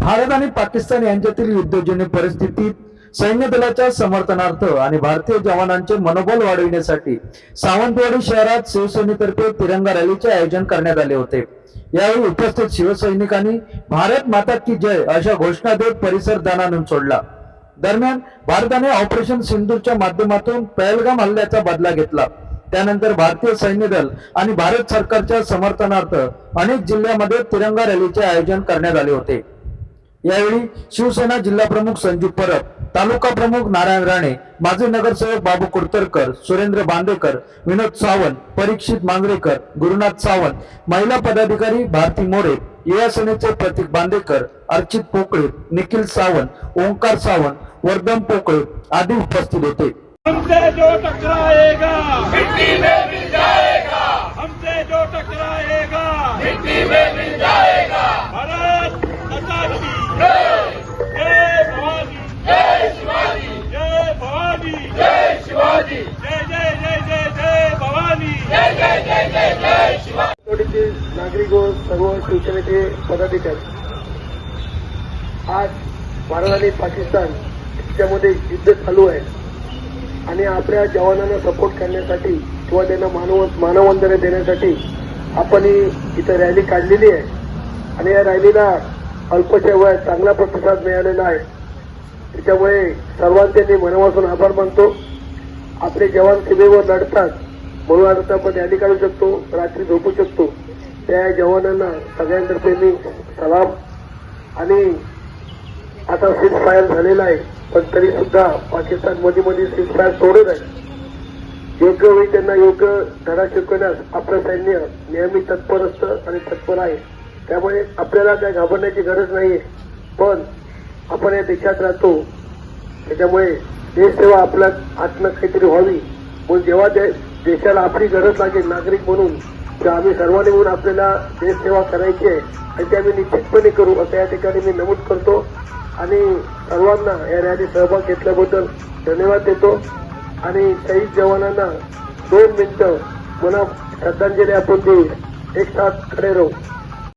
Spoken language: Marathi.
भारत आणि पाकिस्तान यांच्यातील युद्धजन्य परिस्थितीत सैन्य दलाच्या समर्थनार्थ आणि भारतीय जवानांचे मनोबल वाढविण्यासाठी सावंतवाडी शहरात शिवसेनेतर्फे तिरंगा रॅलीचे आयोजन करण्यात आले होते. यावेळी उपस्थित शिवसैनिकांनी भारत माता की जय अशा घोषणा देत परिसर दणानून सोडला. दरम्यान भारताने ऑपरेशन सिंधूरच्या माध्यमातून पहलगाम हल्ल्याचा बदला घेतला. त्यानंतर भारतीय सैन्य दल आणि भारत सरकारच्या समर्थनार्थ अनेक जिल्ह्यामध्ये तिरंगा रॅलीचे आयोजन करण्यात आले होते. यावेळी शिवसेना जिल्हा प्रमुख संजीव परब तालुका प्रमुख नारायण राणे माजी नगरसेवक बाबू कुडतरकर सुरेंद्र बांदेकर विनोद सावंत परीक्षित मांगरेकर गुरुनाथ सावंत महिला पदाधिकारी भारती मोरे युवा सेनेचे प्रतीक बांदेकर अर्चित पोकळे निखिल सावंत ओंकार सावंत वर्धन पोकळे आदी उपस्थित होते. हमसे जो टकराएगा मिट्टी में मिल जाएगा। हमसे जो टकराएगा मिट्टी में मिल जाएगा। भारत माता की जय। भवानी। जय शिवाजी। जय भवानी। जय शिवाजी। जय जय जय जय जय भवानी। जय जय जय जय जय शिवाजी। नागरिक व सर्व शिवसेनेचे पदाधिकारी. आज भारत आणि पाकिस्तान याच्यामध्ये युद्ध चालू आहे. आणि आपल्या जवानांना सपोर्ट करण्यासाठी किंवा त्यांना मानव मानवंदना देण्यासाठी आपण ही इथं रॅली काढलेली आहे. आणि या रॅलीला अल्पशा वयात चांगला प्रतिसाद मिळालेला आहे. त्याच्यामुळे सर्वांचे मी मनापासून आभार मानतो. आपले जवान सीमेवर लढतात. म्हणून आता आपण रॅली काढू शकतो रात्री झोपू शकतो. त्या जवानांना सगळ्यांतर्फे मी सलाम. आणि आता सीज फायर झालेला आहे पण तरी सुद्धा पाकिस्तानमध्ये मध्ये सीज फायर सोडत आहे. योग्य वेळी त्यांना योग्य धडा शिकवण्यास आपलं सैन्य नेहमी तत्पर असतं आणि तत्पर आहे. त्यामुळे आपल्याला काय घाबरण्याची गरज नाहीये. पण आपण या देशात राहतो त्याच्यामुळे देशसेवा आपल्या आत्म काहीतरी व्हावी. म्हणून जेव्हा देशाला आपली गरज लागेल नागरिक म्हणून तेव्हा आम्ही सर्वांनी म्हणून आपल्याला देशसेवा करायची आहे. आणि ते आम्ही निश्चितपणे करू असं या ठिकाणी मी नमूद करतो. आणि सर्वांना या रॅली सहभाग घेतल्याबद्दल धन्यवाद देतो. आणि शहीद जवानांना दोन मिनिटं मना श्रद्धांजली आपण देऊ. एक साथ खडे राहू